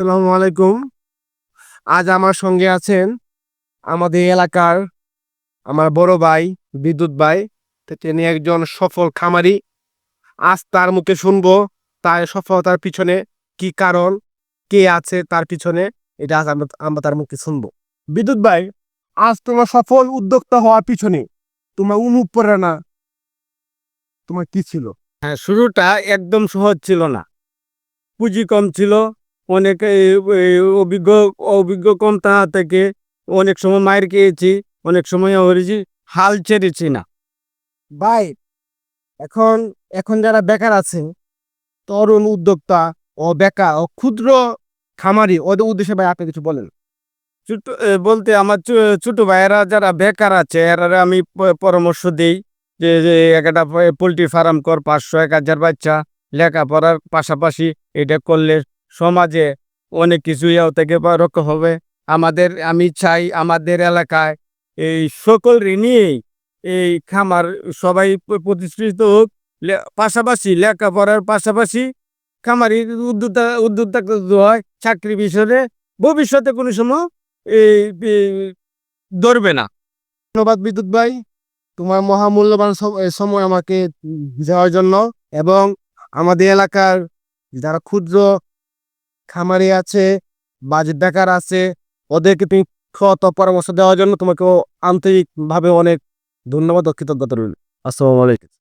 আসসালামু আলাইকুম। আজ আমার সঙ্গে আছেন আমাদের এলাকার আমার বড় ভাই, বিদ্যুৎ ভাই তিনি একজন সফল খামারি। আজ তার মুখে শুনব তার সফলতার পিছনে কি কারণ, কে আছে তার পিছনে, এটা আজ আমরা আমরা তার মুখে শুনব। বিদ্যুৎ ভাই, আজ তোমার সফল উদ্যোক্তা হওয়ার পিছনে তোমার অনুপ্রেরণা তোমার কি ছিল? হ্যাঁ শুরুটা একদম সহজ ছিল না। পুঁজি কম ছিল অনেক অভিজ্ঞ অভিজ্ঞ কম তাহা থেকে অনেক সময় মায়ের খেয়েছি অনেক সময় হয়েছি হাল ছেড়েছি না। ভাই এখন এখন যারা বেকার আছে তরুণ উদ্যোক্তা ও বেকার ও ক্ষুদ্র খামারি ওদের উদ্দেশ্যে ভাই আপনি কিছু বলেন। ছোট বলতে আমার ছোট ভাইয়েরা যারা বেকার আছে এরা আমি পরামর্শ দিই যে যে একটা পোলট্রি ফার্ম কর পাঁচশো এক হাজার বাচ্চা লেখাপড়ার পাশাপাশি এটা করলে সমাজে অনেক কিছু ইয়ে থেকে রক্ষা হবে। আমাদের, আমি চাই আমাদের এলাকায় এই সকল নিয়েই এই খামার সবাই প্রতিষ্ঠিত হোক। পাশাপাশি লেখাপড়ার পাশাপাশি খামারি উদ্যোক্তা উদ্যোক্তা হয়, চাকরি বিষয়ে ভবিষ্যতে কোনো সময় এই ধরবে না। ধন্যবাদ বিদ্যুৎ ভাই। তোমার মহামূল্যবান সম- সময় আমাকে দেওয়ার জন্য এবং আমাদের এলাকার যারা ক্ষুদ্র খামারি আছে বাজেট ডাকার আছে, ওদেরকে তুমি কত পরামর্শ দেওয়ার জন্য তোমাকেও আন্তরিকভাবে অনেক ধন্যবাদ ও কৃতজ্ঞতা রইল। আসসালামু আলাইকুম।